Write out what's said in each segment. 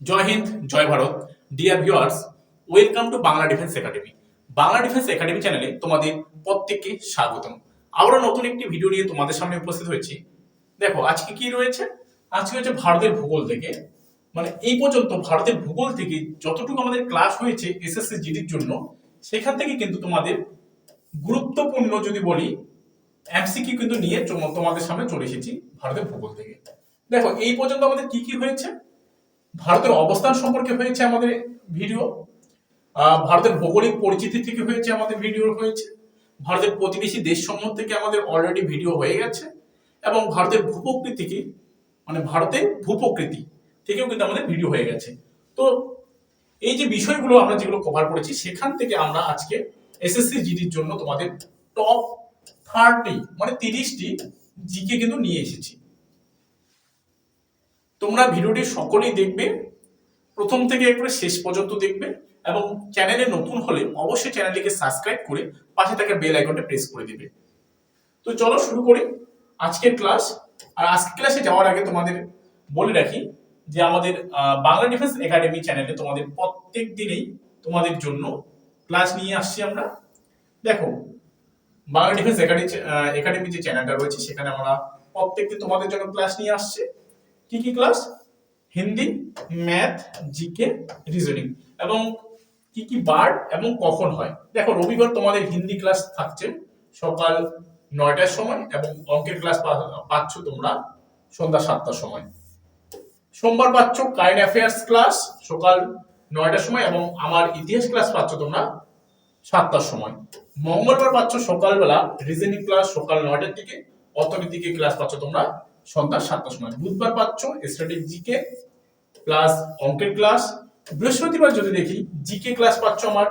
Jai Hind, Jai Bharat. Dear viewers welcome to Bangla defence academy Bangla defence academy চ্যানেলে তোমাদের প্রত্যেককে স্বাগতম। আবারও নতুন একটি ভিডিও নিয়ে তোমাদের সামনে উপস্থিত হয়েছি। দেখো, আজকে কি রয়েছে? আজকে হচ্ছে ভারতের ভূগোল থেকে। মানে এই পর্যন্ত ভারতের ভূগোল থেকে যতটুকু আমাদের ক্লাস হয়েছে এসএসসি জিডির জন্য, সেখান থেকে কিন্তু তোমাদের গুরুত্বপূর্ণ যদি বলি এমসিকিউ কিন্তু নিয়ে তোমাদের সামনে চলে এসেছি ভারতের ভূগোল থেকে। দেখো, এই পর্যন্ত আমাদের কি কি হয়েছে? ভারতের অবস্থান সম্পর্কে হয়েছে আমাদের ভিডিও ভারতের ভৌগোলিক পরিচিতি থেকে হয়েছে আমাদের ভিডিও হয়েছে, ভারতের প্রতিবেশী দেশসমূহ থেকে আমাদের অলরেডি ভিডিও হয়ে গেছে, এবং ভারতের ভূপ্রকৃতি মানে ভারতের ভূপ্রকৃতি থেকেও কিন্তু আমাদের ভিডিও হয়ে গেছে। তো এই যে বিষয়গুলো আমরা যেগুলো কভার করেছি, সেখান থেকে আমরা আজকে এসএসসি জিডির জন্য তোমাদের টপ থার্টি মানে তিরিশটি জিকে কিন্তু নিয়ে এসেছি। তোমরা ভিডিওটি সকলেই দেখবে, প্রথম থেকে একবারে শেষ পর্যন্ত দেখবে এবং চ্যানেলে নতুন হলে অবশ্যই চ্যানেলটিকে সাবস্ক্রাইব করে পাশে থাকা বেল আইকনটা প্রেস করে দিবে। তো চলো শুরু করি আজকের ক্লাস। আর আজকের ক্লাসে যাওয়ার আগে তোমাদের বলে রাখি যে আমাদের বাংলা ডিফেন্স একাডেমি চ্যানেলে তোমাদের প্রত্যেক দিনেই তোমাদের জন্য ক্লাস নিয়ে আসছি আমরা। দেখো, বাংলা ডিফেন্স একাডেমি একাডেমি যে চ্যানেলটা রয়েছে সেখানে আমরা প্রত্যেকদিন তোমাদের জন্য ক্লাস নিয়ে আসছে। কি কি class Hindi math GK reasoning এবং কি কি বার এবং কখন হয়? দেখো, রবিবার তোমাদের হিন্দি ক্লাস থাকছে সকাল নয়টার সময় এবং অঙ্কের ক্লাস পাচ্ছ তোমরা সন্ধ্যা সাতটার সময়। সোমবার পাচ্ছ কারেন্ট অ্যাফেয়ার্স ক্লাস সকাল নয়টার সময় এবং আমার ইতিহাস ক্লাস পাচ্ছ তোমরা সাতটার সময়। মঙ্গলবার পাচ্ছ সকালবেলা রিজনিং ক্লাস সকাল নয়টার দিকে অর্থনীতিকে ক্লাস পাচ্ছ তোমরা সন্ধ্যা সাতটার সময়। বুধবার পাচ্ছ স্ট্র্যাটেজিক জিকে প্লাস অঙ্কের ক্লাস বৃহস্পতিবার যদি দেখি জিকে ক্লাস পাচ্ছ আমার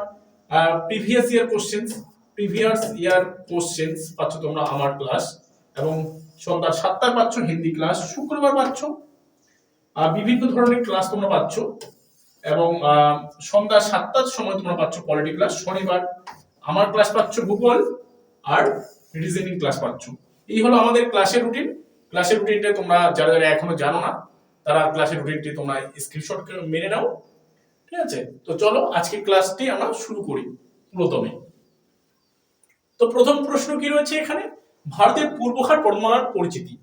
previous year questions previous year questions পাচ্ছ তোমরা আমার ক্লাস এবং সন্ধ্যা সাতটায় পাচ্ছ হিন্দি ক্লাস শুক্রবার পাচ্ছ বিভিন্ন ধরনের ক্লাস তোমরা পাচ্ছ। এবং সন্ধ্যা সাতটার সময় তোমরা পাচ্ছ পলিটি ক্লাস শনিবার আমার ক্লাস পাচ্ছ ভূগোল আর রিজনিং ক্লাস পাচ্ছ। এই হলো আমাদের ক্লাসের রুটিন ক্লাসের রুটিনটা তোমরা যারা যারা এখনও জানো না, তারা ক্লাসের রুটিনটি তোমরা স্ক্রিনশট মেনে নাও, ঠিক আছে? তো চলো আজকে ক্লাসটি আমরা শুরু করি প্রথমে। তো প্রথম প্রশ্ন কি রয়েছে এখানে? ভারতের পূর্বঘাট পর্বতমালার পরিচিতি।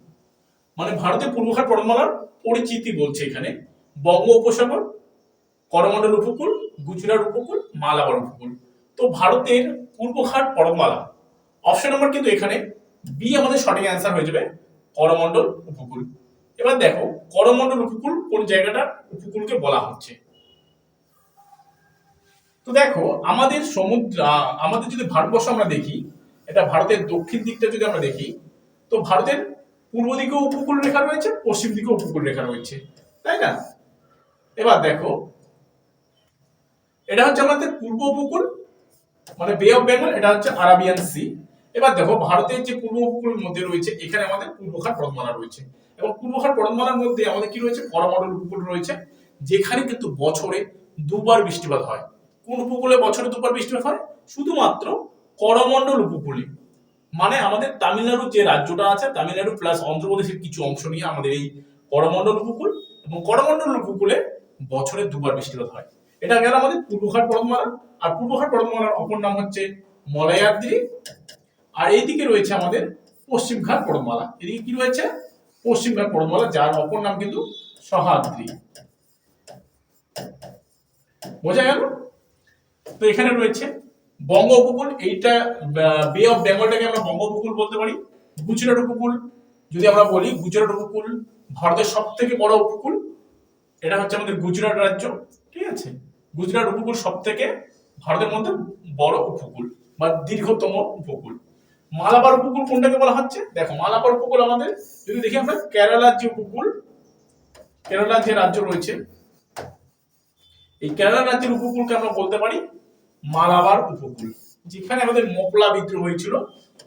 মানে ভারতের পূর্বঘাট পর্বতমালার পরিচিতি বলছে এখানে। বঙ্গ উপসাগর, করমণ্ডল উপকূল, গুজরাট উপকূল, মালাবার উপকূল। তো ভারতের পূর্বঘাট পর্বতমালা অপশন নাম্বার কিন্তু এখানে বি আমাদের সঠিক অ্যান্সার হয়ে যাবে। করমণ্ডল উপকূল। এবার দেখো, করমণ্ডল উপকূল কোন জায়গাটা উপকূলকে বলা হচ্ছে? তো দেখো, আমাদের সমুদ্র আমাদের যদি ভারতবর্ষ আমরা দেখি, এটা ভারতের দক্ষিণ দিকটা যদি আমরা দেখি, তো ভারতের পূর্ব দিকেও উপকূল রেখা রয়েছে, পশ্চিম দিকেও উপকূল রেখা রয়েছে। তাই না? এবার দেখো, এটা হচ্ছে আমাদের পূর্ব উপকূল মানে বে অফ বেঙ্গল এটা হচ্ছে আরাবিয়ান সি এবার দেখো, ভারতের যে পূর্ব উপকূলের মধ্যে রয়েছে, এখানে আমাদের পূর্বঘাট পর্বতমালা রয়েছে। এবং পূর্বঘাট পর্বতমালার মধ্যে আমাদের কি রয়েছে? করমণ্ডল উপকূল রয়েছে, যেখানে কিন্তু বছরে দুবার বৃষ্টিপাত হয়। কোন উপকূলে বছরে দুবার বৃষ্টিপাত হয়? শুধুমাত্র করমণ্ডল উপকূলে। মানে আমাদের তামিলনাড়ু যে রাজ্যটা আছে, তামিলনাড়ু প্লাস অন্ধ্রপ্রদেশের কিছু অংশ নিয়ে আমাদের এই করমণ্ডল উপকূল এবং করমণ্ডল উপকূলে বছরে দুবার বৃষ্টিপাত হয়। এটা গেল আমাদের পূর্বঘাট পর্বতমালা আর পূর্বঘাট পর্বতমালার অপর নাম হচ্ছে মলয়াদ্রি আর এইদিকে রয়েছে আমাদের পশ্চিমঘাট পর্বতমালা এদিকে কি রয়েছে? পশ্চিমঘাট পর্বতমালা যার অপর নাম কিন্তু সহাদ্রি বোঝা গেল? তো এখানে রয়েছে বঙ্গ উপকূল এইটা বে অফ বেঙ্গলটাকে আমরা বঙ্গ উপকূল বলতে পারি। গুজরাট উপকূল, যদি আমরা বলি গুজরাট উপকূল ভারতের সব থেকে বড় উপকূল, এটা হচ্ছে আমাদের গুজরাট রাজ্য, ঠিক আছে? গুজরাট উপকূল সব থেকে ভারতের মধ্যে বড় উপকূল বা দীর্ঘতম উপকূল। মালাবার উপকূল কোনটাকে বলা হচ্ছে? দেখো, মালাবার উপকূল আমাদের, যদি দেখি আমরা, কেরালার যে উপকূল, কেরালার যে রাজ্য রয়েছে, এই কেরালা রাজ্যের উপকূলকে আমরা বলতে পারি মালাবার উপকূল। যেখানে আমাদের মোকলা বিদ্রোহ হয়েছিল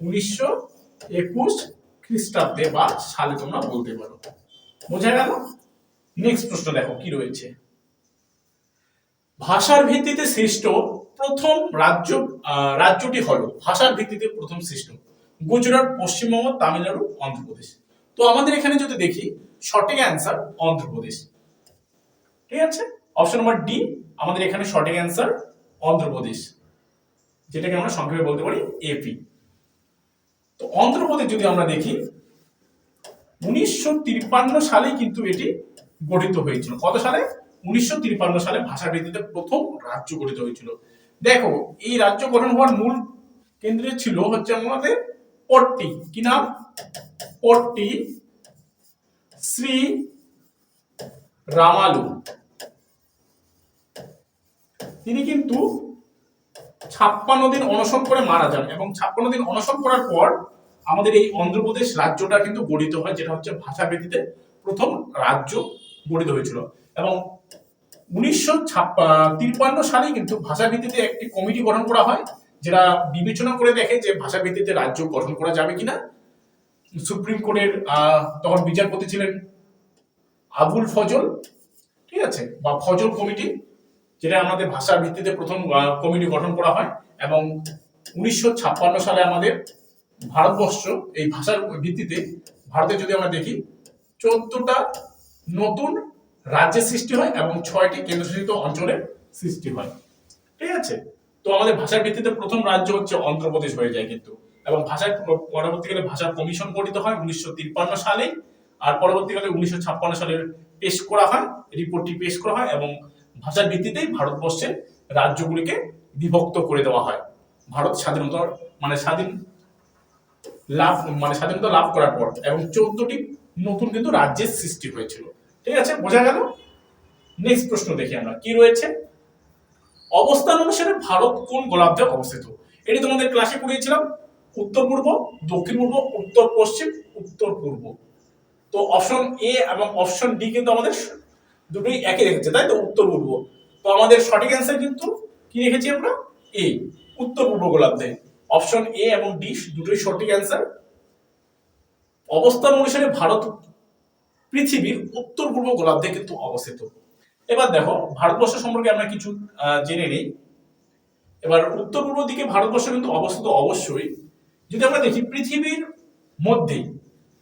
উনিশশো একুশ খ্রিস্টাব্দে বা সালে তোমরা বলতে পারো। বোঝা গেল? নেক্সট প্রশ্ন দেখো, কি রয়েছে? ভাষার ভিত্তিতে সৃষ্ট প্রথম রাজ্য রাজ্যটি হলো, ভাষার ভিত্তিতে প্রথম সৃষ্ট। গুজরাট, পশ্চিমবঙ্গ, তামিলনাড়ু, অন্ধ্রপ্রদেশ। তো আমাদের এখানে যদি দেখি, সঠিক অ্যান্সার অন্ধ্রপ্রদেশ। ঠিক আছে? অপশন নাম্বার ডি আমাদের এখানে সঠিক অ্যান্সার অন্ধ্রপ্রদেশ। যেটাকে আমরা সংক্ষেপে বলতে পারি এপি তো অন্ধ্রপ্রদেশ যদি আমরা দেখি, উনিশশো তিপ্পান্ন সালে কিন্তু এটি গঠিত হয়েছিল। কত সালে? উনিশশো তিপ্পান্ন সালে ভাষা ভিত্তিতে প্রথম রাজ্য গঠিত হয়েছিল। দেখো, এই রাজ্য গঠন হওয়ার মূল কেন্দ্রে ছিল হচ্ছে আমাদের পট্টি। কি নাম? পট্টি শ্রী রামালু। তিনি কিন্তু ছাপ্পান্ন দিন অনশন করে মারা যান এবং ছাপ্পান্ন দিন অনশন করার পর আমাদের এই অন্ধ্রপ্রদেশ রাজ্যটা কিন্তু গঠিত হয়, যেটা হচ্ছে ভাষা ভিত্তিতে প্রথম রাজ্য গঠিত হয়েছিল। এবং উনিশশো তিপ্পান্ন সালে কিন্তু ভাষা ভিত্তিতে একটি কমিটি গঠন করা হয়, যেটা বিবেচনা করে দেখে যে ভাষা ভিত্তিতে রাজ্য গঠন করা যাবে কিনা। সুপ্রিম কোর্টের তখন বিচারপতি ছিলেন আবুল ফজল, ঠিক আছে? বা ফজল কমিটি, যেটা আমাদের ভাষা ভিত্তিতে প্রথম কমিটি গঠন করা হয়, এবং উনিশশো ছাপ্পান্ন সালে আমাদের ভারতবর্ষ, এই ভাষার ভিত্তিতে ভারতে যদি আমরা দেখি, চোদ্দটা নতুন রাজ্যের সৃষ্টি হয় এবং ছয়টি কেন্দ্রশাসিত অঞ্চলের সৃষ্টি হয়। ঠিক আছে? তো আমাদের ভাষার ভিত্তিতে প্রথম রাজ্য হচ্ছে অন্ধ্রপ্রদেশ হয়ে যায় কিন্তু। এবং ভাষার পরবর্তীকালে ভাষা কমিশন গঠিত হয় উনিশশো তিপ্পান্ন সালে আর পরবর্তীকালে উনিশশো ছাপ্পান্ন সালে পেশ করা হয়, রিপোর্টটি পেশ করা হয় এবং ভাষার ভিত্তিতেই ভারতবর্ষের রাজ্যগুলিকে বিভক্ত করে দেওয়া হয়। ভারত স্বাধীনতা মানে স্বাধীন লাভ মানে স্বাধীনতা লাভ করার পর এবং চোদ্দটি নতুন কিন্তু রাজ্যের সৃষ্টি হয়েছিল। ঠিক আছে, বোঝা গেল? নেক্সট প্রশ্ন দেখি আমরা, কি রয়েছে? অবস্থান অনুসারে ভারত কোন গোলার্ধে অবস্থিত? এটি তোমাদের ক্লাসে পড়িয়েছিলাম উত্তর পূর্ব, দক্ষিণ পূর্ব, উত্তর পশ্চিম, উত্তর পূর্ব। তো অপশন এ এবং অপশন ডি কিন্তু আমাদের দুটোই একই রেখেছে, তাই তো? উত্তর পূর্ব। তো আমাদের সঠিক অ্যান্সার কিন্তু কি রেখেছি আমরা? এ উত্তর পূর্ব গোলার্ধে। অপশন এ এবং ডি দুটোই সঠিক অ্যান্সার অবস্থান অনুসারে ভারত পৃথিবীর উত্তর পূর্ব গোলার্ধে কিন্তু অবস্থিত। এবার দেখো, ভারতবর্ষ সম্পর্কে আমরা কিছু জেনে নিই। এবার উত্তর পূর্ব দিকে ভারতবর্ষ কিন্তু অবস্থিত অবশ্যই। যদি আমরা দেখি, পৃথিবীর মধ্যে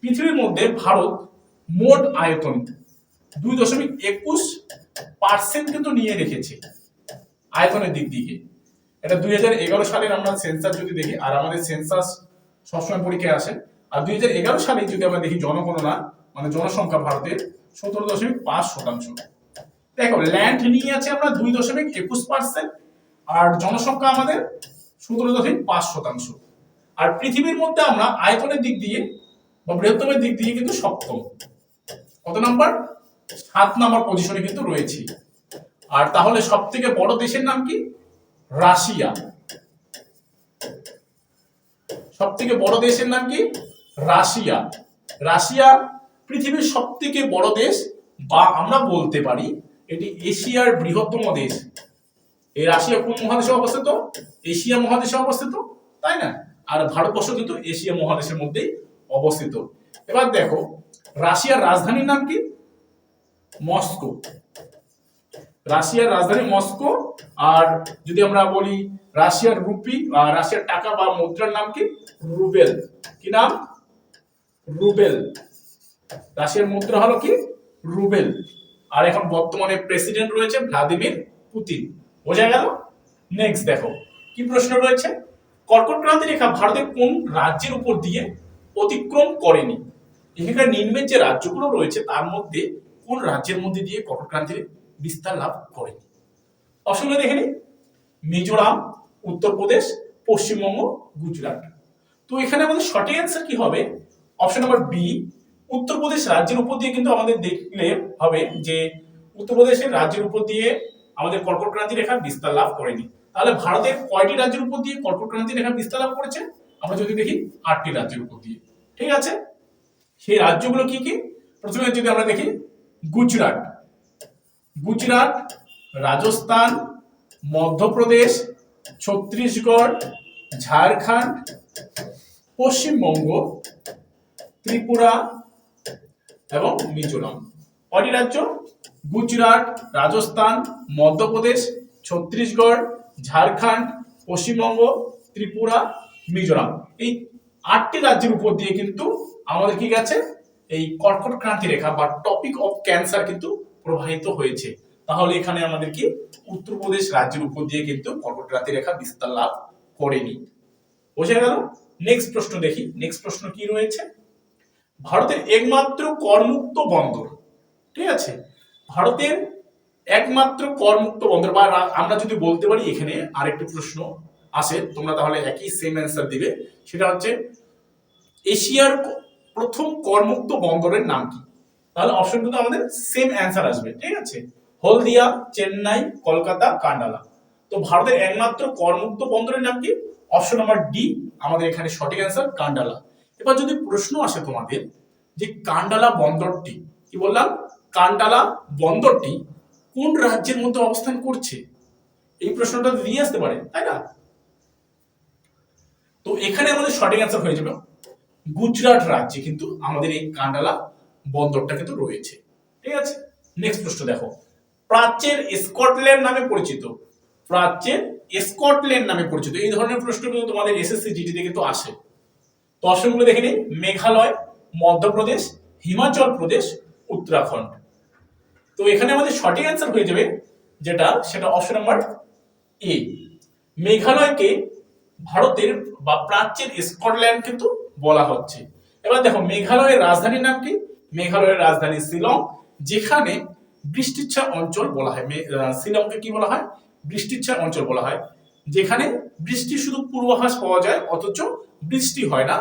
পৃথিবীর মধ্যে ভারত মোট আয়তন দুই দশমিক একুশ পার্সেন্ট কিন্তু নিয়ে রেখেছে আয়তনের দিক দিকে। এটা দুই হাজার এগারো সালের আমরা সেন্সাস যদি দেখি, আর আমাদের সেন্সাস সবসময় পরীক্ষায় আসে। আর দুই হাজার এগারো সালে যদি আমরা দেখি, জনগণনা মানে জনসংখ্যা ভারতের সতেরো দশমিক পাঁচ শতাংশ। দেখো ল্যান্ড নিয়ে আছে আমরা দুই দশমিক একুশ পার্সেন্ট আর জনসংখ্যা আমাদের সতেরো দশমিক পাঁচ শতাংশ। আর পৃথিবীর মধ্যে আমরা আয়তনের দিক দিয়ে বা বৃহত্তমের দিক দিয়ে কিন্তু সপ্তম। কত নাম্বার? সাত নাম্বার পজিশনে কিন্তু রয়েছি। আর তাহলে সব থেকে বড় দেশের নাম কি? রাশিয়া। সব থেকে বড় দেশের নাম কি? রাশিয়া। রাশিয়া পৃথিবীর সব থেকে বড় দেশ, বা আমরা বলতে পারি এটি এশিয়ার বৃহত্তম দেশ। এই রাশিয়া কোন মহাদেশে অবস্থিত? এশিয়া মহাদেশে অবস্থিত, তাই না? আর ভারতবর্ষ কিন্তু এশিয়া মহাদেশের মধ্যেই অবস্থিত। এবার দেখো, রাশিয়ার রাজধানীর নাম কি? মস্কো। রাশিয়ার রাজধানী মস্কো, আর যদি আমরা বলি রাশিয়ার রুপি, বা রাশিয়ার টাকা বা মুদ্রার নাম কি? রুবেল। কি নাম? রুবেল। রাশিয়ার মুদ্রা হলো কি? রুবেল। আর এখন বর্তমানে প্রেসিডেন্ট রয়েছে ভ্লাদিমির পুতিন। বোঝা গেল? নেক্সট দেখো, কি প্রশ্ন রয়েছে? কর্কট ক্রান্তি রেখা ভারতের কোন রাজ্যের উপর দিয়ে অতিক্রম করেনি? এখানকার নিম্নের যে রাজ্যগুলো রয়েছে, তার মধ্যে কোন রাজ্যের মধ্যে দিয়ে কর্কট ক্রান্তির বিস্তার লাভ করেনি? অপশনগুলো দেখে নিই মিজোরাম, উত্তরপ্রদেশ, পশ্চিমবঙ্গ, গুজরাট। তো এখানে আমাদের সঠিক অ্যান্সার কি হবে? অপশন নাম্বার বি উত্তরপ্রদেশ রাজ্যের উপর দিয়ে কিন্তু আমাদের দেখলে হবে যে উত্তরপ্রদেশের রাজ্যের উপর দিয়ে আমাদের কর্কট ক্রান্তি রেখা বিস্তার লাভ করেনি। তাহলে ভারতের কয়টি রাজ্যের উপর দিয়ে কর্কট ক্রান্তি রেখা বিস্তার লাভ করেছে? আমরা যদি দেখি, আটটি রাজ্যের উপর দিয়ে। ঠিক আছে? সেই রাজ্যগুলো কি কি? প্রথমে যদি আমরা দেখি, গুজরাট। গুজরাট, রাজস্থান, মধ্যপ্রদেশ, ছত্তিশগড়, ঝাড়খণ্ড, পশ্চিমবঙ্গ, ত্রিপুরা এবং মিজোরাম। কয়টি রাজ্য গুজরাট, রাজস্থান, মধ্যপ্রদেশ, ছত্তিশগড়, ঝাড়খণ্ড, পশ্চিমবঙ্গ, ত্রিপুরা, মিজোরাম। এই আটটি রাজ্যের উপর দিয়ে কিন্তু আমাদের কি গেছে? এই কর্কট ক্রান্তি রেখা বা টপিক অফ ক্যান্সার কিন্তু প্রবাহিত হয়েছে। তাহলে এখানে আমাদের কি? উত্তরপ্রদেশ রাজ্যের উপর দিয়ে কিন্তু কর্কটক্রান্তি রেখা বিস্তার লাভ করেনি। বোঝা গেল? নেক্সট প্রশ্ন দেখি। নেক্সট প্রশ্ন কি রয়েছে? ভারতের একমাত্র করমুক্ত বন্দর, ঠিক আছে? ভারতের একমাত্র করমুক্ত বন্দর, বা আমরা যদি বলতে পারি এখানে আরেকটি প্রশ্ন আসে, তোমরা তাহলে একই সেম অ্যান্সার দিবে। সেটা হচ্ছে, এশিয়ার প্রথম করমুক্ত বন্দরের নাম কি? তাহলে অপশন কিন্তু আমাদের সেম অ্যান্সার আসবে, ঠিক আছে? হলদিয়া, চেন্নাই, কলকাতা, কান্ডালা। তো ভারতের একমাত্র করমুক্ত বন্দরের নাম কি? অপশন নাম্বার ডি আমাদের এখানে সঠিক অ্যান্সার কান্ডালা। এবার যদি প্রশ্ন আসে তোমাদের যে কান্ডালা বন্দরটি, কি বললাম? কান্ডালা বন্দরটি কোন রাজ্যের মধ্যে অবস্থান করছে? এই প্রশ্নটা দিয়ে আসতে পারে, তাই না? তো এখানে আমাদের সঠিক অ্যান্সার হয়ে যাবে গুজরাট রাজ্যে, কিন্তু আমাদের এই কান্ডালা বন্দরটা কিন্তু রয়েছে। ঠিক আছে? নেক্সট প্রশ্ন দেখো। প্রাচ্যের স্কটল্যান্ড নামে পরিচিত। প্রাচ্যের স্কটল্যান্ড নামে পরিচিত। এই ধরনের প্রশ্ন কিন্তু তোমাদের এসএসসি জিডিতে কিন্তু আসে। তো অপশনগুলো দেখে নিই মেঘালয়, মধ্যপ্রদেশ, হিমাচল প্রদেশ, উত্তরাখণ্ড। তো এখানে আমাদের সঠিক অ্যান্সার হয়ে যাবে, যেটা, সেটা অপশন নাম্বার এ মেঘালয়কে ভারতের বা প্রাচ্যের স্কটল্যান্ড কিন্তু বলা হচ্ছে। এবার দেখো, মেঘালয়ের রাজধানীর নাম কি? মেঘালয়ের রাজধানী শিলং, যেখানে বৃষ্টিচ্ছা অঞ্চল বলা হয়। শিলংকে কি বলা হয়? বৃষ্টিচ্ছা অঞ্চল বলা হয়। যেখানে বৃষ্টি শুধু পূর্বাভাস পাওয়া যায়, অথচ বৃষ্টি হয় না।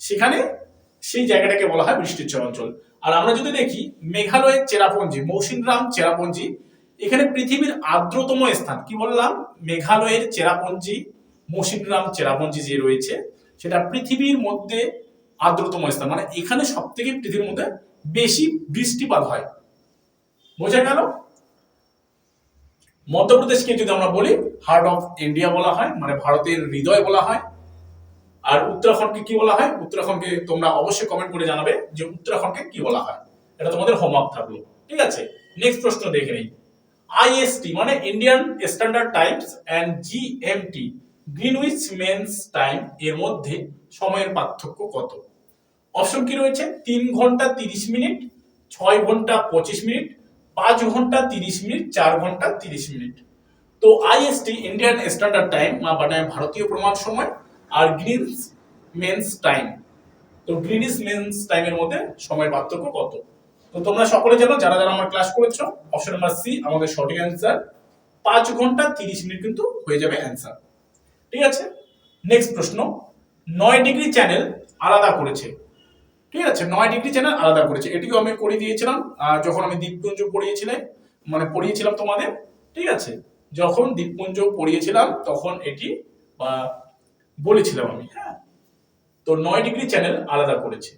সেখানে সেই জায়গাটাকে বলা হয় বৃষ্টিচ্ছা অঞ্চল আর আমরা যদি দেখি, মেঘালয়ের চেরাপুঞ্জি, মৌসিনরাম চেরাপুঞ্জি, এখানে পৃথিবীর আর্দ্রতম স্থান। কি বললাম? মেঘালয়ের চেরাপুঞ্জি, মৌসিনরাম চেরাপুঞ্জি যে রয়েছে, সেটা পৃথিবীর মধ্যে আর্দ্রতম স্থান। মানে এখানে সব থেকে পৃথিবীর মধ্যে বেশি বৃষ্টিপাত হয়। বোঝা গেল? মধ্যপ্রদেশকে যদি আমরা বলি হার্ট অফ ইন্ডিয়া বলা হয় মানে ভারতের হৃদয় বলা হয় আর উত্তরাখণ্ডকে কি বলা হয়? উত্তরাখণ্ডকে তোমরা অবশ্যই কমেন্ট করে জানাবে যে উত্তরাখণ্ডকে কি বলা হয়। এটা তোমাদের হোমওয়ার্ক থাকল। ঠিক আছে? নেক্সট প্রশ্ন দেখে নেই। আইএসটি মানে Indian standard times and GMT Greenwich means time এর মধ্যে সময়ের পার্থক্য কত? অপশন কি রয়েছে? তিন ঘণ্টা তিরিশ মিনিট, ছয় ঘণ্টা পঁচিশ মিনিট, পাঁচ ঘণ্টা তিরিশ মিনিট, চার ঘণ্টা তিরিশ মিনিট। তো আইএসটি ইন্ডিয়ান স্ট্যান্ডার্ড টাইম মানে ভারতীয় প্রমাণ সময়। আর গ্রিনস মেন্স টাইম। তো গ্রিনিস মেন্স টাইমের মধ্যে সময়ের পার্থক্য কত? তো তোমরা সকলে জানো, যারা যারা আমার ক্লাস করেছ অপশন নাম্বার সি আমাদের সঠিক অ্যান্সার পাঁচ ঘণ্টা তিরিশ মিনিট কিন্তু হয়ে যাবে অ্যান্সার ঠিক আছে? নেক্সট প্রশ্ন, নয় ডিগ্রি চ্যানেল আলাদা করেছে। ঠিক আছে? নয় ডিগ্রি চ্যানেল আলাদা করেছে। এটিও আমি করে দিয়েছিলাম যখন আমি দ্বীপপুঞ্জ পড়িয়েছিলাম মানে পড়িয়েছিলাম তোমাদের। ঠিক আছে? যখন দ্বীপপুঞ্জ পড়িয়েছিলাম, তখন এটি বলেছিলাম আমি হ্যাঁ। তো নয় ডিগ্রি চ্যানেল আলাদা করেছে।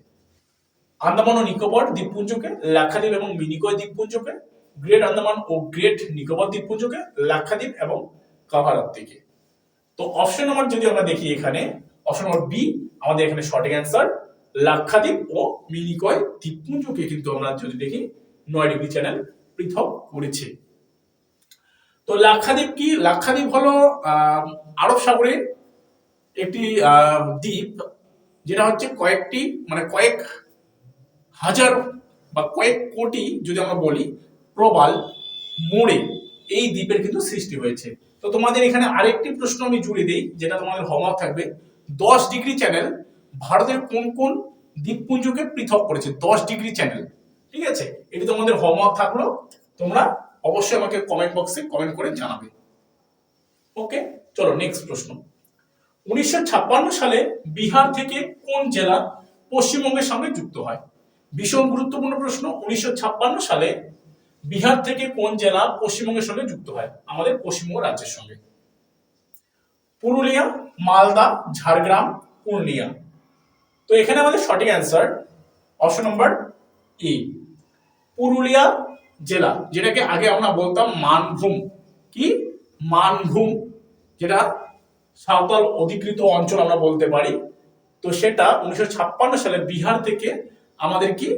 আন্দামান ও নিকোবর দ্বীপপুঞ্জকে, লাক্ষাদ্বীপ এবং মিনিকয় দ্বীপপুঞ্জকে, গ্রেট আন্দামান ও গ্রেট নিকোবর দ্বীপপুঞ্জকে, লাক্ষাদ্বীপ এবং কাভারাত্তিকে তো অপশন নাম্বার যদি আমরা দেখি এখানে, অপশন নাম্বার বি, আমাদের এখানে সঠিক অ্যান্সার, লাক্ষাদ্বীপ ও মিনিকয় দ্বীপপুঞ্জকে কিন্তু আমরা যদি দেখি, নয় ডিগ্রি চ্যানেল পৃথক করেছে। তো লাক্ষাদ্বীপ কি? লাক্ষাদ্বীপ হলো আরব সাগরের একটি দ্বীপ যেটা হচ্ছে কয়েকটি মানে কয়েক হাজার বা কয়েক কোটি যদি আমরা বলি, প্রবাল মোড়ে এই দ্বীপের কিন্তু সৃষ্টি হয়েছে। তো তোমাদের এখানে আরেকটি প্রশ্ন আমি জুড়ে দিই, যেটা তোমাদের হোমওয়ার্ক থাকবে। দশ ডিগ্রি চ্যানেল ভারতের কোন কোন দ্বীপপুঞ্জকে পৃথক করেছে? দশ ডিগ্রি চ্যানেল। ঠিক আছে? এটি তোমাদের হোমওয়ার্ক থাকল। তোমরা অবশ্যই আমাকে কমেন্ট বক্সে কমেন্ট করে জানাবে। ওকে চলো নেক্সট প্রশ্ন। উনিশশো ছাপ্পান্ন সালে বিহার থেকে কোন জেলা পশ্চিমবঙ্গের সঙ্গে যুক্ত হয়? ভীষণ গুরুত্বপূর্ণ প্রশ্ন। উনিশশো ছাপ্পান্ন সালে বিহার থেকে কোন জেলা পশ্চিমবঙ্গের সঙ্গে যুক্ত হয়? আমাদের পশ্চিমবঙ্গ রাজ্যের সঙ্গে। পুরুলিয়া, মালদা, ঝাড়গ্রাম পূর্ণিয়া তো এখানে আমাদের সঠিক অ্যান্সার অপশন নম্বর ই পুরুলিয়া জেলা, যেটাকে আগে আমরা বলতাম মানভূম। কি? মানভূম, যেটা সাঁওতাল অধিকৃত অঞ্চল আমরা বলতে পারি। তো সেটা উনিশশো ছাপ্পান্ন সালে বিহার থেকে আমাদের কি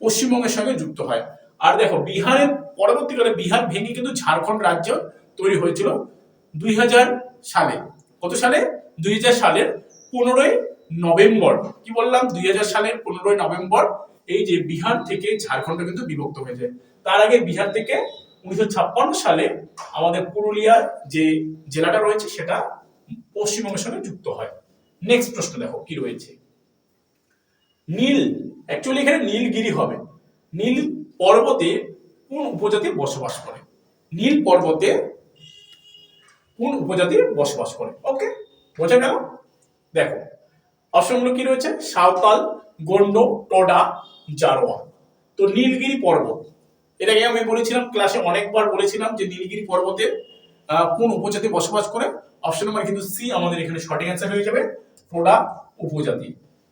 পশ্চিমবঙ্গের সঙ্গে যুক্ত হয়। আর দেখো, বিহারের পরবর্তীকালে বিহার ভেঙে কিন্তু ঝাড়খণ্ড রাজ্য তৈরি হয়েছিল দুই হাজার সালে। কত সালে? দুই হাজার সালের পনেরোই নভেম্বর। কি বললাম? দুই হাজার সালের পনেরোই নভেম্বর এই যে বিহার থেকে ঝাড়খণ্ড কিন্তু বিভক্ত হয়েছে। তার আগে বিহার থেকে উনিশশো ছাপ্পান্ন সালে আমাদের পুরুলিয়ার যে জেলাটা রয়েছে সেটা পশ্চিমবঙ্গের সঙ্গে যুক্ত হয়। নেক্সট প্রশ্ন দেখো, কি রয়েছে? নীল অ্যাকচুয়ালি এখানে নীলগিরি হবে। নীল পর্বতে কোন উপজাতি বসবাস করে? নীল পর্বতে কোন উপজাতি বসবাস করে? ওকে বোঝা গেল? দেখো অপশনগুলো কি রয়েছে? সাঁওতাল গন্ড টোডা, জারোয়া। তো নীলগিরি পর্বত আগে আমি বলেছিলাম ক্লাসে অনেকবার বলেছিলাম যে নীলগিরি পর্বতে কোন উপজাতি বসবাস করে? অপশন নাম্বার কিন্তু সি আমাদের এখানে সঠিক অ্যান্সার হয়ে যাবে। টোডা উপজাতি।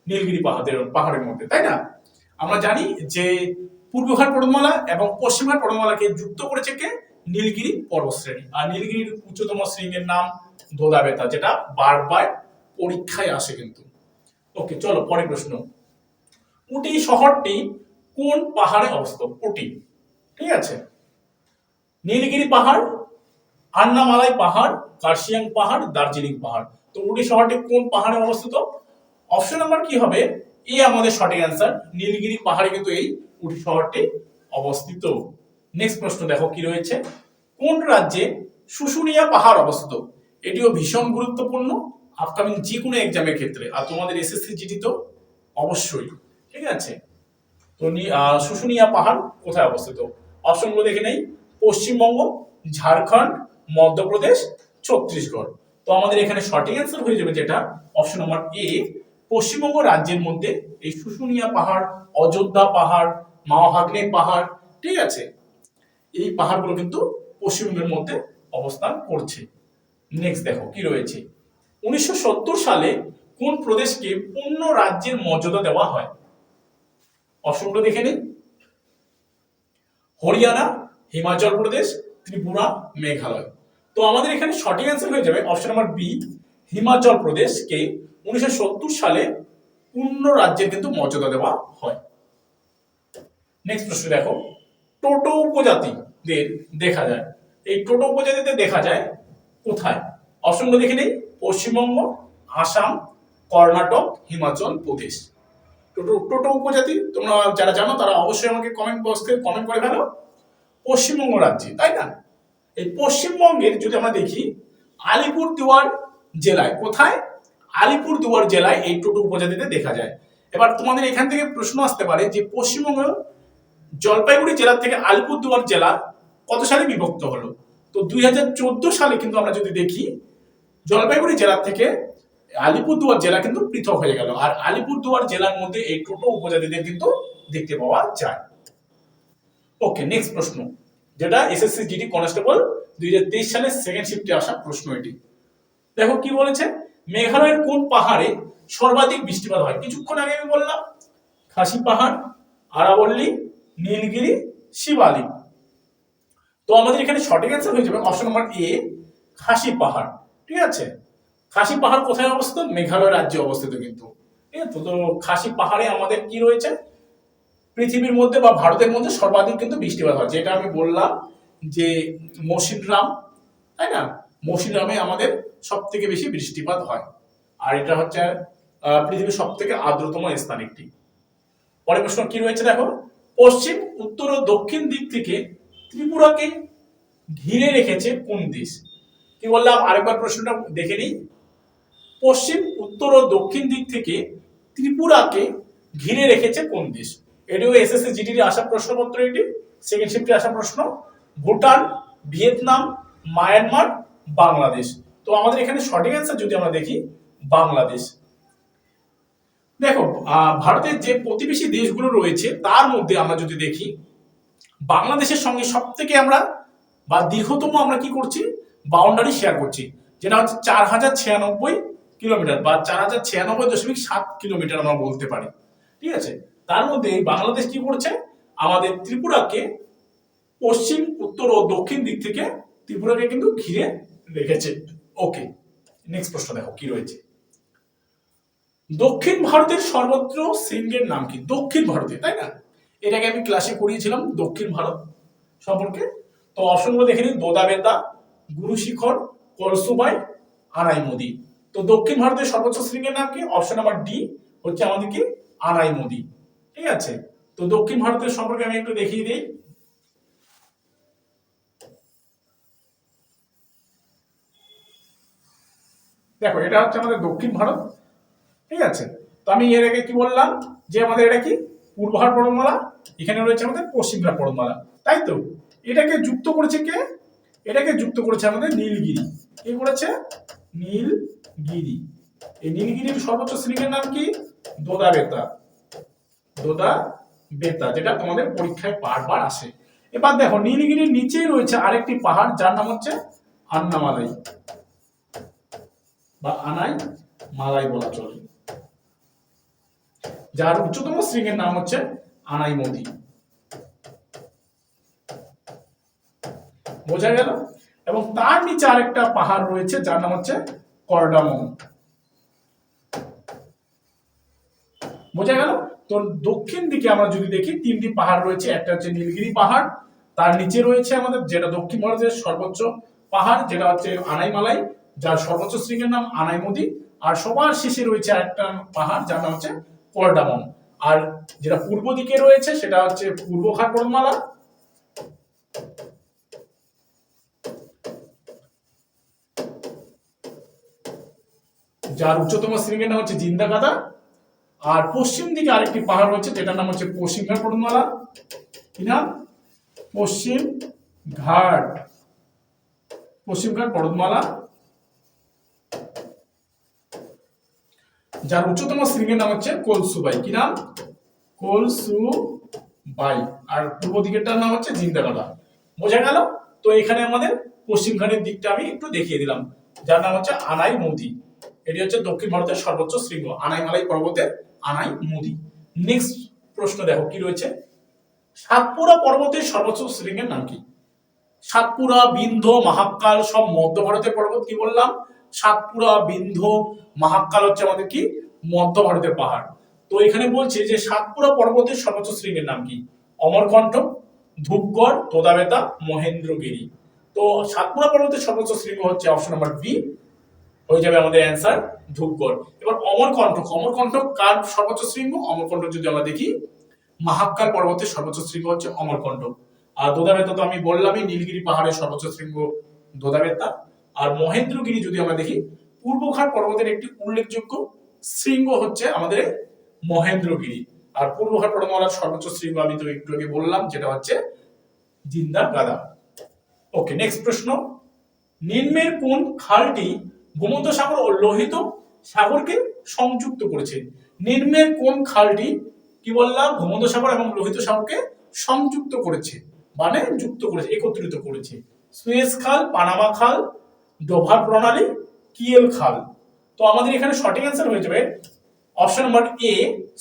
নীলগিরি পাহাড়ের পাহাড়ের মধ্যে, তাই না? আমরা জানি যে পূর্বঘাট পর্বতমালা এবং পশ্চিমঘাট পর্বতমালাকে যুক্ত করেছে কে? নীলগিরি পর্বতশ্রেণী। আর নীলগিরির উচ্চতম শৃঙ্গের নাম দোদাবেতা, যেটা বারবার পরীক্ষায় আসে কিন্তু। ওকে চলো, পরের প্রশ্ন। উটি শহরটি কোন পাহাড়ে অবস্থিত? উটি। ঠিক আছে? নীলগিরি পাহাড় আন্নামালাই পাহাড়, কার্শিয়াং পাহাড়, দার্জিলিং পাহাড়। তো উটি শহরটি কোন পাহাড়ে অবস্থিত? অপশন নাম্বার কি হবে? এই আমাদের সঠিক অ্যান্সার নীলগিরি পাহাড়ে কিন্তু এই উটি শহরটি অবস্থিত। নেক্সট প্রশ্ন, দেখো কি রয়েছে। কোন রাজ্যে শুশুনিয়া পাহাড় অবস্থিত? এটিও ভীষণ গুরুত্বপূর্ণ। আপকামিং যে কোনো এক্সামের ক্ষেত্রে। আর তোমাদের এসএসসি জিডি তো অবশ্যই। ঠিক আছে? তো শুশুনিয়া পাহাড় কোথায় অবস্থিত? অপশনগুলো দেখে নেই। পশ্চিমবঙ্গ, ঝাড়খণ্ড মধ্যপ্রদেশ, ছত্তিশগড়। তো আমাদের এখানে সঠিক অ্যান্সার হয়ে যাবে যেটা অপশন নাম্বার এ পশ্চিমবঙ্গ রাজ্যের মধ্যে এই শুশুনিয়া পাহাড়, অযোধ্যা পাহাড় মাওহাগ্নে পাহাড়, ঠিক আছে? এই পাহাড়গুলো কিন্তু পশ্চিমবঙ্গের মধ্যে অবস্থান করছে। নেক্সট দেখো কি রয়েছে। উনিশশো সত্তর সালে কোন প্রদেশকে পূর্ণ রাজ্যের মর্যাদা দেওয়া হয়? অপশনগুলো দেখে নিন হরিয়ানা, হিমাচল প্রদেশ, ত্রিপুরা, মেঘালয়। তো আমাদের এখানে সঠিক অ্যান্সার হয়ে যাবে অপশন নাম্বার বি হিমাচল প্রদেশকে উনিশশো সত্তর সালে পূর্ণ রাজ্যের কিন্তু মর্যাদা দেওয়া হয়। নেক্সট প্রশ্ন দেখো, টোটো উপজাতিদের দেখা যায়। এই টোটো উপজাতিদের দেখা যায় কোথায়? অপশনগুলো দেখে নেই, পশ্চিমবঙ্গ, আসাম, কর্ণাটক হিমাচল প্রদেশ টোটো টোটো উপজাতি, তোমরা যারা জানো তারা অবশ্যই আমাকে কমেন্ট বক্সে কমেন্ট করে ফেলো। পশ্চিমবঙ্গ রাজ্যে, তাই না? এই পশ্চিমবঙ্গের যদি আমরা দেখি, আলিপুরদুয়ার জেলায় কোথায়? আলিপুরদুয়ার জেলায় এই টোটো উপজাতিতে দেখা যায়। এবার তোমাদের এখান থেকে প্রশ্ন আসতে পারে যে পশ্চিমবঙ্গ জলপাইগুড়ি জেলা থেকে আলিপুরদুয়ার জেলা কত সালে বিভক্ত হলো? তো দুই হাজার চোদ্দ সালে কিন্তু আমরা যদি দেখি, জলপাইগুড়ি জেলা থেকে আলিপুরদুয়ার জেলা কিন্তু পৃথক হয়ে গেল। আর আলিপুরদুয়ার জেলার মধ্যে এই টোটো উপজাতিদের কিন্তু দেখতে পাওয়া যায়। ওকে নেক্সট প্রশ্ন। যেটা এসএসসি জিডি কনস্টেবল দু হাজার তেইশ সালের সেকেন্ড শিফটে আসা প্রশ্ন এটি। দেখো কি বলেছে? মেঘালয়ের কোন পাহাড়ে সর্বাধিক বৃষ্টিপাত হয়? কিছুক্ষণ আগে আমি বললাম, খাসি পাহাড়, আরাবল্লী, নীলগিরি শিবালিক তো আমাদের এখানে সঠিক অ্যান্সার হয়ে যাবে অপশন নাম্বার এ খাসি পাহাড়। ঠিক আছে? খাসি পাহাড় কোথায় অবস্থিত? মেঘালয় রাজ্যে অবস্থিত কিন্তু। ঠিক আছে? তো খাসি পাহাড়ে আমাদের কি রয়েছে? পৃথিবীর মধ্যে বা ভারতের মধ্যে সর্বাধিক কিন্তু বৃষ্টিপাত হয়। যেটা আমি বললাম যে মসিনরাম তাই না? মসিনরামে আমাদের সব থেকে বেশি বৃষ্টিপাত হয়। আর এটা হচ্ছে পৃথিবীর সব থেকে আর্দ্রতম স্থান একটি। পরের প্রশ্ন কি রয়েছে দেখো? পশ্চিম, উত্তর ও দক্ষিণ দিক থেকে ত্রিপুরাকে ঘিরে রেখেছে কোন দেশ? কি বললাম? আরেকবার প্রশ্নটা দেখে নিই। পশ্চিম, উত্তর ও দক্ষিণ দিক থেকে ত্রিপুরাকে ঘিরে রেখেছে কোন দেশ? এটিও এসএসসি জিডির আসা প্রশ্নপত্র এটি সেকেন্ড শিফটে আসা প্রশ্ন। Bhutan, Vietnam, Myanmar, Bangladesh. তো আমাদের এখানে সঠিক অ্যান্সার যদি আমরা দেখি, বাংলাদেশ। দেখো ভারতের যে প্রতিবেশী দেশগুলো রয়েছে, তার মধ্যে আমরা যদি দেখি, বাংলাদেশের সঙ্গে সব থেকে আমরা, বা দীর্ঘতম আমরা কি করছি? বাউন্ডারি শেয়ার করছি, যেটা হচ্ছে চার হাজার ছিয়ানব্বই কিলোমিটার, বা চার হাজার ছিয়ানব্বই দশমিক সাত কিলোমিটার আমরা বলতে পারি। ঠিক আছে? তার মধ্যে বাংলাদেশ কি করছে? আমাদের ত্রিপুরাকে পশ্চিম, উত্তর ও দক্ষিণ দিক থেকে ত্রিপুরাকে কিন্তু ঘিরে রেখেছে। ওকে নেক্সট প্রশ্ন দেখো, কি রয়েছে? দক্ষিণ ভারতের সর্বত্র শৃঙ্গের নাম কি? দক্ষিণ ভারতে, তাই না? এটাকে আমি ক্লাসে করিয়েছিলাম, দক্ষিণ ভারত সম্পর্কে। তো অপশনগুলো দেখে নিন দোদাবেতা গুরু শিখর, কলসুবাই, আনাই মোদি। তো দক্ষিণ ভারতের সর্বোচ্চ শৃঙ্গের নাম কি? অপশন নাম্বার ডি হচ্ছে আমাদের কি? আনাই মোদি। ঠিক আছে। তো দক্ষিণ ভারতের সম্পর্কে আমি একটু দেখিয়ে দিই। দেখো, এটা হচ্ছে আমাদের দক্ষিণ ভারত। ঠিক আছে। তো আমি এর আগে কি বললাম যে আমাদের এটা কি? পূর্বহার পর্বমালা। এখানে রয়েছে আমাদের পশ্চিমহার পর্বমালা। তাই তো? এটাকে যুক্ত করেছে কে? এটাকে যুক্ত করেছে আমাদের নীলগিরি। কে করেছে? নীলগিরি। এই নীলগিরির সর্বোচ্চ শৃঙ্গের নাম কি? দোদাবেতা। দোদা বেতা, যেটা তোমাদের পরীক্ষায় বারবার আসে। এবার দেখো, নীলগিরির নিচেই রয়েছে আরেকটি পাহাড়, যার নাম হচ্ছে আন্নামালাই বা আনাই মালাই বলা চলে। যার উচ্চতম শৃঙ্গের নাম হচ্ছে আনাই মদি বোঝা গেল? এবং তার নিচে আরেকটা পাহাড় রয়েছে, যার নাম হচ্ছে করডামন। বোঝা গেল? তো দক্ষিণ দিকে আমরা যদি দেখি, তিনটি পাহাড় রয়েছে। একটা হচ্ছে নীলগিরি পাহাড়, তার নিচে রয়েছে আমাদের যেটা দক্ষিণ ভারতের সর্বোচ্চ পাহাড়, যেটা হচ্ছে আনাইমালাই, যার সর্বোচ্চ শৃঙ্গের নাম আনাইমদি, আর সবার শেষে রয়েছে একটা পাহাড়, যার নাম হচ্ছে করডামন আর যেটা পূর্ব দিকে রয়েছে, সেটা হচ্ছে পূর্ব ঘাট যার উচ্চতম শৃঙ্গের নাম হচ্ছে জিন্দাগাদা। আর পশ্চিম দিকে আরেকটি পাহাড় রয়েছে, যেটার নাম হচ্ছে পশ্চিম ঘাট পর্বতমালা কি নাম? পশ্চিম ঘাট। পশ্চিম ঘাট পর্বতমালা যার উচ্চতম শৃঙ্গের নাম হচ্ছে কোলসুবাই। কি নাম? কোলসুবাই। আর পূর্ব দিকেরটার নাম হচ্ছে জিন্দাগাদা। বোঝা গেল? তো এখানে আমাদের পশ্চিম ঘাটের দিকটা আমি একটু দেখিয়ে দিলাম। যার নাম হচ্ছে আনাই মোদি এটি হচ্ছে দক্ষিণ ভারতের সর্বোচ্চ শৃঙ্গ, আনাইমালাই পর্বতের আনাই মোদি। নেক্সট প্রশ্ন দেখো, কি রয়েছে? সাতপুরা পর্বতের সর্বোচ্চ শৃঙ্গের নাম কি? সাতপুরা বিন্ধ মহাকাল সব মধ্য ভারতের পর্বত, কি বললাম? সাতপুরা বিন্ধ মহাকাল হচ্ছে আমাদের কি? মধ্য ভারতের পাহাড়। তো এখানে বলছে যে সাতপুরা পর্বতের সর্বোচ্চ শৃঙ্গের নাম কি? অমরকণ্ঠ, ধূপগড় তোদাবেতা মহেন্দ্রগিরি। তো সাতপুরা পর্বতের সর্বোচ্চ শৃঙ্গ হচ্ছে অপশন নাম্বার বি হয়ে যাবে আমাদের অ্যান্সার ধূপগড়। এবার অমরকণ্ঠ অমরকণ্ঠ কার সর্বোচ্চ শৃঙ্গ? অমরকণ্ঠ যদি আমরা দেখি মহাকাল পর্বতের সর্বোচ্চ শৃঙ্গ হচ্ছে অমরকণ্ঠ আর দোদাবেতা তো আমি বললামই, নীলগিরি পাহাড়ের সর্বোচ্চ শৃঙ্গ দোদাবেতা। আর মহেন্দ্রগিরি যদি আমরা দেখি, পূর্বঘাট পর্বতের একটি উল্লেখযোগ্য শৃঙ্গ হচ্ছে আমাদের মহেন্দ্রগিরি। আর পূর্বঘাট পর্বতমালার সর্বোচ্চ শৃঙ্গ আমি তো একটু আগে বললাম, যেটা হচ্ছে জিন্দা গাদা ওকে নেক্সট প্রশ্ন। নিম্নের কোন খালটি ভূমধ্য সাগর ও লোহিত সাগরকে সংযুক্ত করেছে। নিম্নের কোন খালটি, কি বললাম ভূমধ্য সাগর এবং লোহিত সাগরকে সংযুক্ত করেছে? মানে যুক্ত করেছে, একত্রিত করেছে। সুয়েজ খাল, পানামা খাল, ডোভার প্রণালী, কিয়েল খাল। তো আমাদের এখানে সঠিক অ্যান্সার হয়ে যাবে অপশন নাম্বার এ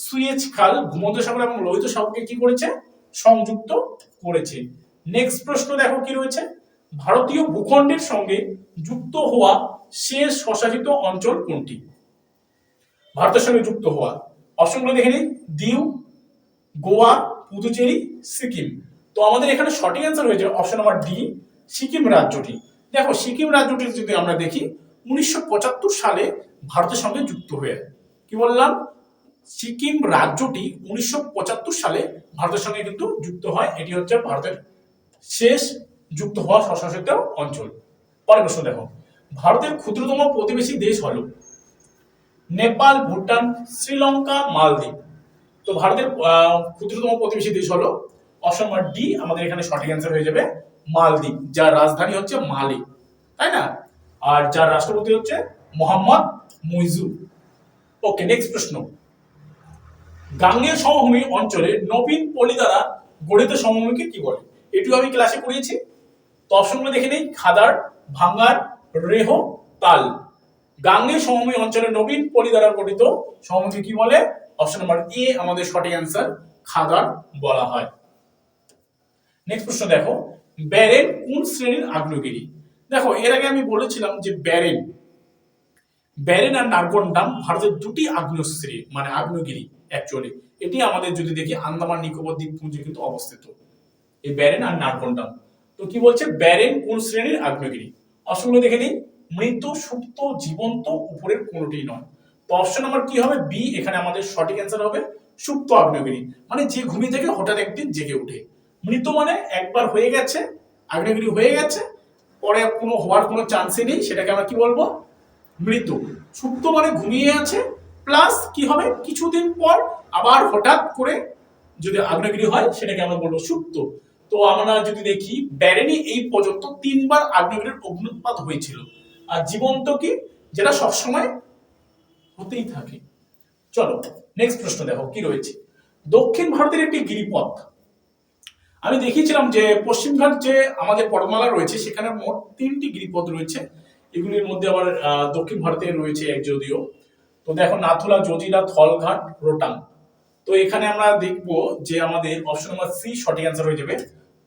সুয়েজ খাল ভূমধ্য সাগর এবং লোহিত সাগরকে কি করেছে? সংযুক্ত করেছে। নেক্সট প্রশ্ন দেখো কি রয়েছে? ভারতীয় ভূখণ্ডের সঙ্গে যুক্ত হওয়া শেষ স্বশাসিত অঞ্চল কোনটি? ভারতের সঙ্গে যুক্ত হওয়া। অপশনগুলো দেখে নিই। দিউ, গোয়া, পুদুচেরি, সিকিম। তো আমাদের এখানে সঠিক অ্যান্সার হয়েছে অপশন নাম্বার ডি, সিকিম রাজ্যটি। দেখো, সিকিম রাজ্যটি যদি আমরা দেখি, উনিশশো পঁচাত্তর সালে ভারতের সঙ্গে যুক্ত হয়ে। কি বললাম? সিকিম রাজ্যটি উনিশশো পঁচাত্তর সালে ভারতের সঙ্গে কিন্তু যুক্ত হয়। এটি হচ্ছে ভারতের শেষ যুক্ত হওয়া স্বশাসিত অঞ্চল। পরের প্রশ্ন দেখো। ভারতের ক্ষুদ্রতম প্রতিবেশী দেশ হলো নেপাল, ভুটান, শ্রীলঙ্কা, মালদ্বীপ। তো ভারতের ক্ষুদ্রতম প্রতিবেশী দেশ হলো অপশন নাম্বার ডি, আমাদের এখানে সঠিক অ্যান্সার হয়ে যাবে মালদ্বীপ, যার রাজধানী হচ্ছে মালি, তাই না? আর যার রাষ্ট্রপতি হচ্ছে মোহাম্মদ মুইজু ওকে নেক্সট প্রশ্ন। গাঙ্গেয় সমভূমি অঞ্চলে নবীন পলি দ্বারা গঠিত সমভূমিকে কি বলে? এটিও আমি ক্লাসে করিয়েছি। তো দেখে নেই। খাদার, ভাঙ্গার, রেহ, তাল। গাঙ্গেয় সমভূমি অঞ্চলে নবীন পলি দ্বারা গঠিত সমভূমি কি বলে? অপশন নাম্বার এ আমাদের সঠিক অ্যান্সার খাদার বলা হয়। নেক্সট প্রশ্ন দেখো, ব্যারেন কোন শ্রেণির আগ্নেয়গিরি? দেখো, এর আগে আমি বলেছিলাম যে ব্যারেন ব্যারেন আর নারকন্ডাম ভারতের দুটি আগ্নেয় শ্রেণি মানে আগ্নেয়গিরি অ্যাকচুয়ালি এটি আমাদের যদি দেখি, আন্দামান, নিকোবর, দ্বীপপুঞ্জে কিন্তু অবস্থিত। এই ব্যারেন আর নারকন্ডাম তো কি বলছে? ব্যারেন কোন শ্রেণির? আগ্নেয়গিরি। অপশনগুলো দেখে নিই। মৃত, সুপ্ত, জীবন্ত উপরের কোনোটি নয়। তো অপশন নাম্বার কি হবে? বি, এখানে আমাদের সঠিক অ্যান্সার হবে সুপ্ত আগ্নেয়গিরি। মানে যে ঘুমি থেকে হঠাৎ একদিন জেগে ওঠে। মৃত মানে একবার হয়ে গেছে, আগ্নেয়গিরি হয়ে গেছে, পরে কোনো হওয়ার কোনো চান্সই নেই, সেটাকে আমরা কি বলব? মৃত। সুপ্ত মানে ঘুমিয়ে আছে প্লাস কি হবে? কিছুদিন পর আবার হঠাৎ করে যদি আগ্নেয়গিরি হয়, সেটাকে আমরা বলব সুপ্ত। তো আমরা যদি দেখি, ব্যারেনি এই পর্যন্ত তিনবার আগ্নেয়গিরির অগ্নুৎপাত হয়েছিল। আর জীবন্ত কি? যেটা সবসময় হতেই থাকে। চলো নেক্সট প্রশ্ন দেখো, কি রয়েছে? দক্ষিণ ভারতের একটি গিরিপথ। আমি দেখিয়েছিলাম যে পশ্চিমঘাট যে আমাদের পর্বমালা রয়েছে, সেখানে মোট তিনটি গিরিপথ রয়েছে। এগুলির মধ্যে আবার দক্ষিণ ভারতে রয়েছে এক যদিও। তো দেখো, নাথুলা জজিলা থলঘাট, রোটাং। তো এখানে আমরা দেখব যে আমাদের অপশন নাম্বার সি সঠিক অ্যান্সার হয়ে যাবে।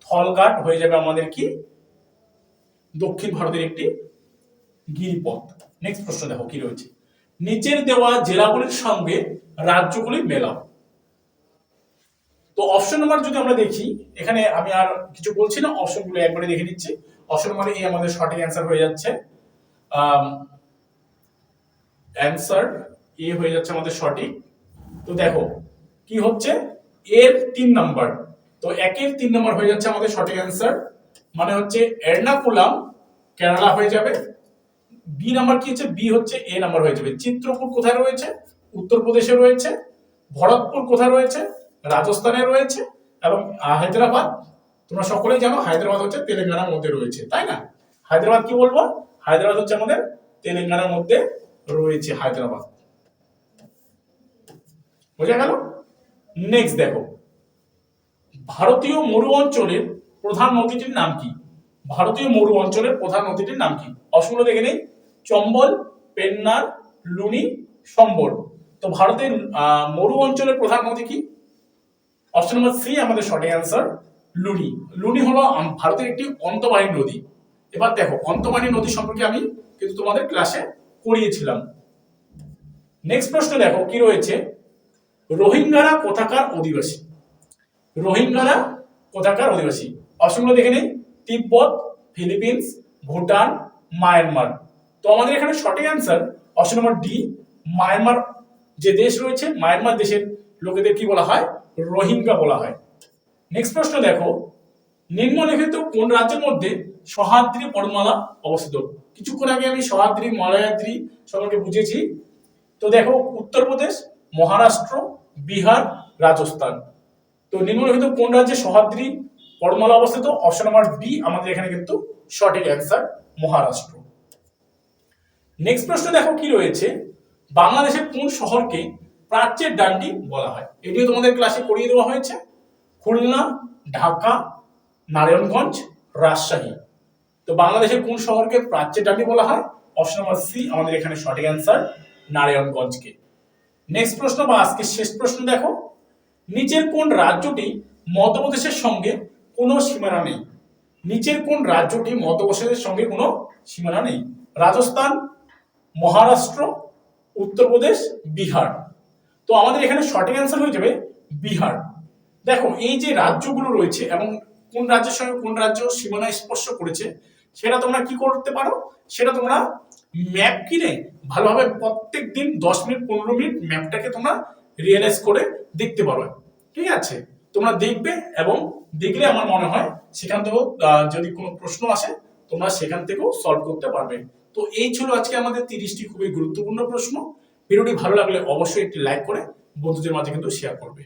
থলঘাট হয়ে যাবে আমাদের কি? দক্ষিণ ভারতের একটি গিরিপথ। নেক্সট প্রশ্ন দেখো, কি রয়েছে? নিচের দেওয়া জেলাগুলির সঙ্গে রাজ্যগুলি মেলাও। তো অপশন নাম্বার যদি আমরা দেখি, এখানে আমি আর কিছু বলছি না অপশনগুলো একবারে দেখে নিচ্ছি। অপশন নাম্বার এ আমাদের সঠিক অ্যান্সার হয়ে যাচ্ছে। অ্যান্সার এ হয়ে যাচ্ছে আমাদের সঠিক। তো দেখো, কি হচ্ছে? এর তিন নাম্বার তো একের তিন নম্বর হয়ে যাচ্ছে আমাদের সঠিক অ্যান্সার মানে হচ্ছে এর্নাকুলাম কেরালা হয়ে যাবে। বি নাম্বার কি হচ্ছে? বি হচ্ছে এ নাম্বার হয়ে যাবে। চিত্রকূট কোথায় রয়েছে? উত্তরপ্রদেশে রয়েছে, ভরতপুর কোথায় রয়েছে? রাজস্থানে রয়েছে এবং হায়দ্রাবাদ। তোমরা সকলেই জানো হায়দ্রাবাদ হচ্ছে তেলেঙ্গানার মধ্যে রয়েছে, তাই না? হায়দ্রাবাদ কি বলব? হায়দ্রাবাদ হচ্ছে আমাদের তেলেঙ্গানার মধ্যে রয়েছে হায়দ্রাবাদ। বোঝা গেল? নেক্সট দেখো। ভারতীয় মরু অঞ্চলের প্রধান নদীটির নাম কি? ভারতীয় মরু অঞ্চলের প্রধান নদীটির নাম কি? অপশনগুলো দেখে নেই। চম্বল, পেন্নার, লুনি সম্বর তো ভারতের মরু অঞ্চলের প্রধান নদী কি? অপশন নম্বর সি আমাদের সঠিক অ্যান্সার লুনি। লুনি হলো ভারতের একটি অন্তবাহিনী নদী। এবার দেখো অন্তবাহিনী নদী সম্পর্কে আমি কিন্তু তোমাদের ক্লাসে করিয়েছিলাম। নেক্সট প্রশ্ন দেখো, কি রয়েছে? রোহিঙ্গারা কোথাকার অধিবাসী? রোহিঙ্গারা কোথাকার অধিবাসী? অপশনগুলো দেখে নেই তিব্বত, ফিলিপিন্স, ভুটান, মায়ানমার। তো আমাদের এখানে সঠিক answer option number D Myanmar যে দেশ রয়েছে, মায়ানমার দেশের লোকেদের কি বলা হয়? রোহিঙ্গা বলা হয়। নেক্সট প্রশ্ন দেখো। নিম্নলিখিত কোন রাজ্যের মধ্যে সহাদ্রি পর্বতমালা অবস্থিত? কিছুক্ষণ আগে আমি সহাদ্রি মলয়াদ্রি সম্পর্কে বুঝেছি। তো দেখো, উত্তরপ্রদেশ, মহারাষ্ট্র, বিহার, রাজস্থান। তো নিম্নলিখিত কোন রাজ্যে সহাদ্রি পর্বতমালা অবস্থিত? অপশন নাম্বার বি আমাদের এখানে কিন্তু সঠিক অ্যান্সার মহারাষ্ট্র। নেক্সট প্রশ্ন দেখো কি রয়েছে? বাংলাদেশের কোন শহরকে প্রাচ্যের ডান্ডি বলা হয়? এটিও তোমাদের ক্লাসে করিয়ে দেওয়া হয়েছে। খুলনা, ঢাকা, নারায়ণগঞ্জ, রাজশাহী। তো বাংলাদেশের কোন শহরকে প্রাচ্যের ডান্ডি বলা হয়? অপশন নাম্বার সি আমাদের এখানে সঠিক অ্যান্সার নারায়ণগঞ্জকে। নেক্সট প্রশ্ন বা আজকে শেষ প্রশ্ন দেখো। নিচের কোন রাজ্যটি মধ্যপ্রদেশের সঙ্গে কোনো সীমানা নেই? নিচের কোন রাজ্যটি মধ্যপ্রদেশের সঙ্গে কোনো সীমানা নেই? রাজস্থান, মহারাষ্ট্র, উত্তরপ্রদেশ, বিহার। তো আমাদের এখানে সঠিক অ্যান্সার হয়ে যাবে বিহার। দেখো, এই যে রাজ্যগুলো রয়েছে এবং কোন রাজ্যের সঙ্গে কোন রাজ্য সীমানা স্পর্শ করেছে, সেটা তোমরা কি করতে পারো? সেটা তোমরা ম্যাপ কিনে ভালোভাবে প্রত্যেক দিন দশ মিনিট, পনেরো মিনিট ম্যাপটাকে তোমরা রিয়েলাইজ করে দেখতে পারবে ঠিক আছে? তোমরা দেখবে এবং দেখলে আমার মনে হয় সেখান থেকেও যদি কোনো প্রশ্ন আসে, তোমরা সেখান থেকেও সলভ করতে পারবে। তো এই ছিল আজকে আমাদের তিরিশটি খুবই গুরুত্বপূর্ণ প্রশ্ন। ভিডিওটি ভালো লাগলে অবশ্যই একটি লাইক করে বন্ধুদের মাঝে কিন্তু শেয়ার করবে।